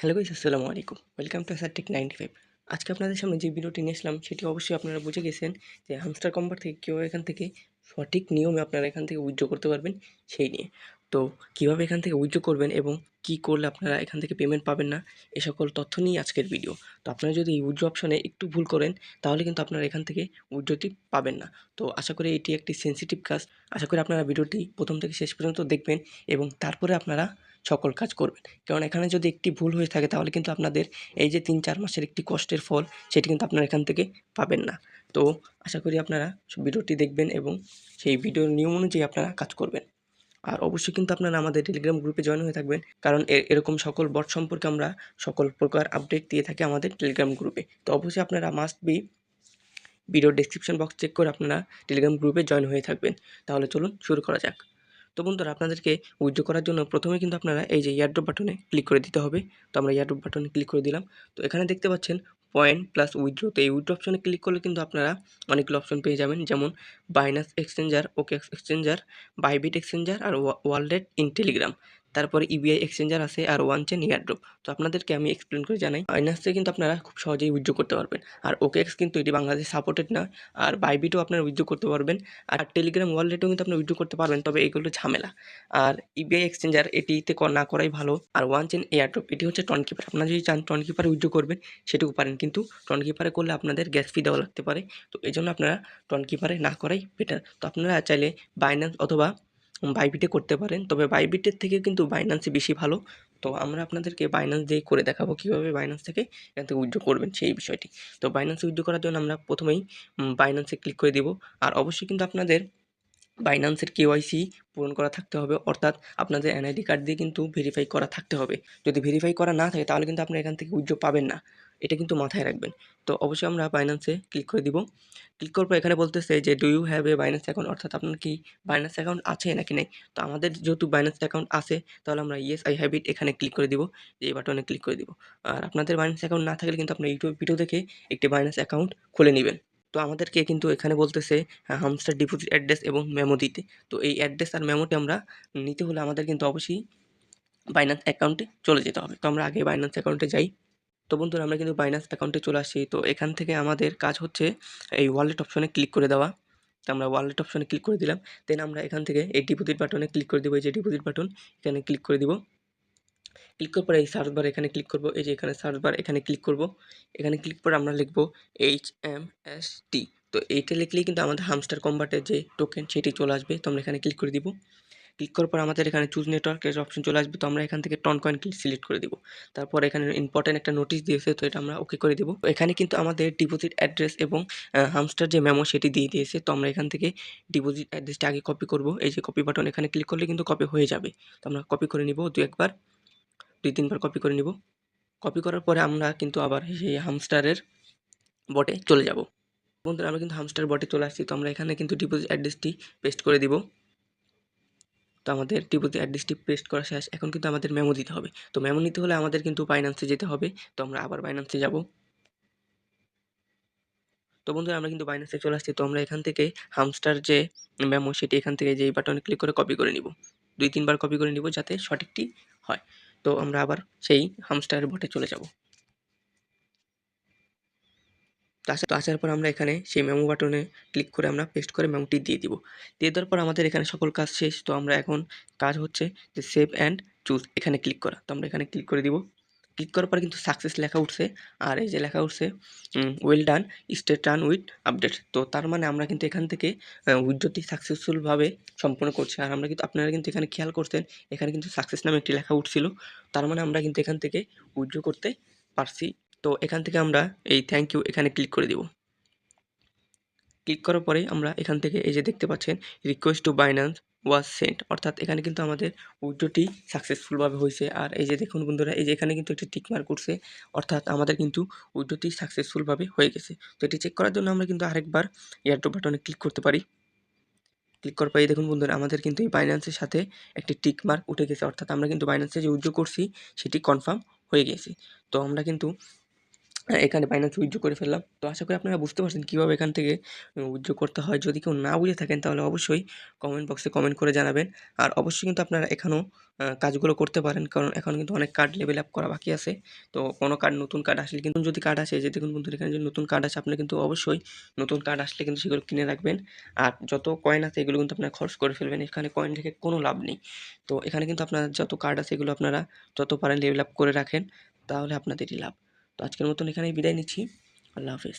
Hello guys, আসসালামু আলাইকুম। Welcome to tech ninety five আজকে আপনাদের সামনে যে ভিডিওটি নিয়ে আসলাম, সেটি অবশ্যই আপনারা বুঝে গেছেন যে হামস্টার কম্বার থেকে কীভাবে এখান থেকে সঠিক নিয়মে আপনারা এখান থেকে উইথড্র করতে পারবেন সেই নিয়ে। তো কীভাবে এখান থেকে উইথড্র করবেন এবং কি করলে আপনারা এখান থেকে পেমেন্ট পাবেন না, এ সকল তথ্য নিয়ে আজকের ভিডিও তো আপনারা যদি এই উইথড্র অপশনে একটু ভুল করেন, তাহলে কিন্তু আপনারা এখান থেকে উইথড্রটি পাবেন না। তো আশা করি এটি একটি সেন্সিটিভ কাজ। আশা করি আপনারা ভিডিওটি প্রথম থেকে শেষ পর্যন্ত দেখবেন এবং তারপরে আপনারা সকল কাজ করবেন। কারণ এখানে যদি একটি ভুল হয়ে থাকে, তাহলে কিন্তু আপনাদের এই যে তিন চার মাসের একটি কষ্টের ফল, সেটি কিন্তু আপনারা এখান থেকে পাবেন না। তো আশা করি আপনারা ভিডিওটি দেখবেন এবং সেই ভিডিওর নিয়ম অনুযায়ী আপনারা কাজ করবেন। আর অবশ্যই কিন্তু আপনারা আমাদের টেলিগ্রাম গ্রুপে জয়েন হয়ে থাকবেন, কারণ এরকম সকল বট সম্পর্কে আমরা সকল প্রকার আপডেট দিয়ে থাকি আমাদের টেলিগ্রাম গ্রুপে তো অবশ্যই আপনারা must be video description box check করে আপনারা টেলিগ্রাম গ্রুপে জয়েন হয়ে থাকবেন। তাহলে চলুন শুরু করা যাক। তো বন্ধুরা, আপনাদেরকে উইথড্র করার জন্য প্রথমে কিন্তু আপনারা এই যে ইয়ারড্রপ বাটনে ক্লিক করে দিতে হবে। তো আমরা ইয়ারড্রপ বাটনে ক্লিক করে দিলাম। তো এখানে দেখতে পাচ্ছেন পয়েন্ট প্লাস উইথড্রো তো এই উইথড্রো অপশনে ক্লিক করলে কিন্তু আপনারা অনেকগুলো অপশন পেয়ে যাবেন। যেমন Binance exchanger okay exchanger Bybit exchanger R wallet in Telegram তারপরে ইবিআই এক্সচেঞ্জার আছে আর ওয়ান চেন ইয়ারড্রপ তো আপনাদেরকে আমি এক্সপ্লেন করে জানাই বাইনান্সে কিন্তু আপনারা খুব সহজেই উইথড্র করতে পারবেন। আর ওকে এক্স কিন্তু এটি বাংলাদেশ সাপোর্টেড না, আর বাইবিটও আপনারা উইথড্র করতে পারবেন। আর টেলিগ্রাম ওয়ালেটেও কিন্তু আপনারা উইথড্র করতে পারবেন, তবে এগুলো ঝামেলা। আর ইবিআই এক্সচেঞ্জার এটিতে না করাই ভালো। আর ওয়ান চেন এয়ারড্রপ এটি হচ্ছে টন কিপার আপনারা যদি চান টন কিপারে উইথড্র করবেন, সেটুকু পারেন। কিন্তু টন কিপারে করলে আপনাদের গ্যাস ফি দেওয়া লাগতে পারে। তো এই জন্য আপনারা টন কিপারে না করাই বেটার তো আপনারা চাইলে বাইন্যান্স অথবা বাইবিটে করতে পারেন। তবে বাইবিটের থেকে কিন্তু বাইন্যান্সে বেশি ভালো। তো আমরা আপনাদেরকে বাইন্যান্স দিয়ে করে দেখাবো কীভাবে বাইন্যান্স থেকে এখান থেকে উইথড্র করবেন সেই বিষয়টি। তো বাইন্যান্সে উইথড্র করার জন্য আমরা প্রথমেই বাইন্যান্সে ক্লিক করে দিব। আর অবশ্যই কিন্তু আপনাদের বাইন্যান্সের কেওয়াইসি পূরণ করা থাকতে হবে। অর্থাৎ আপনাদের এনআইডি কার্ড দিয়ে কিন্তু ভেরিফাই করা থাকতে হবে। যদি ভেরিফাই করা না থাকে, তাহলে কিন্তু আপনি এখান থেকে উইথড্র পাবেন না। এটা কিন্তু মাথায় রাখবেন। তো অবশ্যই আমরা বাইন্যান্সে ক্লিক করে দিব। ক্লিক করার পর এখানে বলতেছে যে do you have a Binance account অর্থাৎ আপনার কি বাইন্যান্স অ্যাকাউন্ট আছে নাকি নেই? তো আমাদের যেহেতু বাইন্যান্স অ্যাকাউন্ট আছে, তাহলে আমরা ইয়েস আই হ্যাভ ইট এখানে ক্লিক করে দিব। এই বাটনে ক্লিক করে দিব। আর আপনাদের বাইন্যান্স অ্যাকাউন্ট না থাকলে কিন্তু আপনার ইউটিউব ভিডিও দেখে একটি বাইন্যান্স অ্যাকাউন্ট খুলে নেবেন। তো আমাদেরকে কিন্তু এখানে বলতেছে হামস্টার ডিপোজিট অ্যাড্রেস এবং মেমো দিতে। তো এই অ্যাড্রেস আর মেমোটি আমরা নিতে হলে আমাদের কিন্তু অবশ্যই বাইন্যান্স অ্যাকাউন্টে চলে যেতে হবে। তো আমরা আগে বাইন্যান্স অ্যাকাউন্টে যাই। তো বন্ধুরা, আমরা কিন্তু বাইন্যান্স অ্যাকাউন্টে চলে আসি। তো এখান থেকে আমাদের কাজ হচ্ছে এই ওয়ালেট অপশনে ক্লিক করে দেওয়া। তো আমরা ওয়ালেট অপশনে ক্লিক করে দিলাম। দেন আমরা এখান থেকে এই ডিপোজিট বাটনে ক্লিক করে দেবো। এই যে ডিপোজিট বাটন এখানে ক্লিক করে দিব। ক্লিক করার পরে এই সার্চ বার এখানে ক্লিক করব। এই যে এখানে সার্চ বার এখানে ক্লিক করব। এখানে ক্লিক করে আমরা লিখব এইচ এম এস টি তো এইটা লিখলেই কিন্তু আমাদের হামস্টার কম্বাটের যে টোকেন সেটি চলে আসবে। তো আমরা এখানে ক্লিক করে দিব। ক্লিক করার পর আমাদের এখানে চুজ নেটওয়ার্কের অপশন চলে আসবে। তো আমরা এখান থেকে টন কয়েন সিলেক্ট করে দিব। তারপর এখানে ইম্পর্টেন্ট একটা নোটিশ দিয়েছে, তো এটা আমরা ওকে করে দিব। এখানে কিন্তু আমাদের ডিপোজিট অ্যাড্রেস এবং হামস্টার যে মেমো সেটি দিয়ে দিয়েছে। তো আমরা এখান থেকে ডিপোজিট অ্যাড্রেসটা আগে কপি করব। এই যে কপি বাটন এখানে ক্লিক করলে কিন্তু কপি হয়ে যাবে। তো আমরা কপি করে নিব দু একবার। দুই, তিনবার কপি করে নিব। কপি করার পরে আমরা কিন্তু আবার সেই হামস্টারের বটে চলে যাব। বন্ধুরা, আমরা কিন্তু হামস্টার বটে চলে আসছি। তো আমরা এখানে কিন্তু ডিপোজিট অ্যাড্রেসটি পেস্ট করে দিব। তো আমাদের ডিপোজিট অ্যাড্রেসটি পেস্ট করা শেষ। এখন কিন্তু আমাদের মেমো দিতে হবে। তো মেমো নিতে হলে আমাদের কিন্তু বাইন্যান্সে যেতে হবে। তো আমরা আবার বাইন্যান্সে যাব। তো বন্ধুরা, আমরা কিন্তু বাইন্যান্সে চলে আসছি। তো আমরা এখান থেকে হামস্টার যে মেমো সেটি এখান থেকে যেই বাটনে ক্লিক করে কপি করে নিব। দুই, তিনবার কপি করে নিব যাতে সঠিকটি হয়। তো আমরা আবার সেই হামস্টারের বটে চলে যাব। তো আসার পর আমরা এখানে সেই মেমো বাটনে ক্লিক করে আমরা পেস্ট করে মেমোটি দিয়ে দিব। দিয়ে দেওয়ার পর আমাদের এখানে সকল কাজ শেষ। তো আমরা এখন কাজ হচ্ছে যে সেভ অ্যান্ড চুজ এখানে ক্লিক করা। তো আমরা এখানে ক্লিক করে দিব। ক্লিক করার পর কিন্তু সাকসেস লেখা উঠছে। আর এই যে লেখা উঠছে well done state run with update তো তার মানে আমরা কিন্তু এখান থেকে উইথড্রটি সাকসেসফুলভাবে সম্পন্ন করছি। আর আমরা কিন্তু, আপনারা কিন্তু এখানে খেয়াল করছেন, এখানে কিন্তু সাকসেস নামে একটি লেখা উঠছিল। তার মানে আমরা কিন্তু এখান থেকে উইথড্র করতে পারছি। তো এখান থেকে আমরা এই থ্যাংক ইউ এখানে ক্লিক করে দিব। ক্লিক করার পরে আমরা এখান থেকে এই যে দেখতে পাচ্ছেন request to Binance was sent অর্থাৎ এখানে কিন্তু আমাদের উইড্রোটি সাকসেসফুলভাবে হয়েছে। আর এই যে দেখুন বন্ধুরা, এই যে এখানে কিন্তু একটি টিকমার্ক করছে অর্থাৎ আমাদের কিন্তু উইড্রোটি সাকসেসফুলভাবে হয়ে গেছে। তো এটি চেক করার জন্য আমরা কিন্তু আরেকবার এয়ারড্রপ বাটনে ক্লিক করতে পারি। ক্লিক করার পরে দেখুন বন্ধুরা, আমাদের কিন্তু এই বাইন্যান্সের সাথে একটি টিক মার্ক উঠে গেছে। অর্থাৎ আমরা কিন্তু বাইন্যান্সে যে উইড্রো করছি, সেটি কনফার্ম হয়ে গেছে। তো আমরা কিন্তু এখানে বাইন্যান্স উইথড্র করে ফেললাম। তো আশা করি আপনারা বুঝতে পারছেন কীভাবে এখান থেকে উইথড্র করতে হয়। যদি কেউ না বুঝে থাকেন, তাহলে অবশ্যই কমেন্ট বক্সে কমেন্ট করে জানাবেন। আর অবশ্যই কিন্তু আপনারা এখানেও কাজগুলো করতে পারেন। কারণ এখন কিন্তু অনেক কার্ড লেভেল আপ করা বাকি আছে। তো কোনো কার্ড নতুন কার্ড আসলে কিন্তু যদি কার্ড আসে, যে দেখুন বন্ধুরা, এখানে যে নতুন কার্ড আছে আপনি কিন্তু অবশ্যই নতুন কার্ড আসলে কিন্তু সেগুলো কিনে রাখবেন। আর যত কয়েন আছে, এগুলো কিন্তু আপনারা খরচ করে ফেলবেন। এখানে কয়েন রেখে কোনো লাভ নেই। তো এখানে কিন্তু আপনার যত কার্ড আছে, এগুলো আপনারা যত পারেন লেভেল আপ করে রাখেন, তাহলে আপনাদেরই লাভ। তো আজকের মতন এখানেই বিদায় নিচ্ছি। আল্লাহ হাফেজ।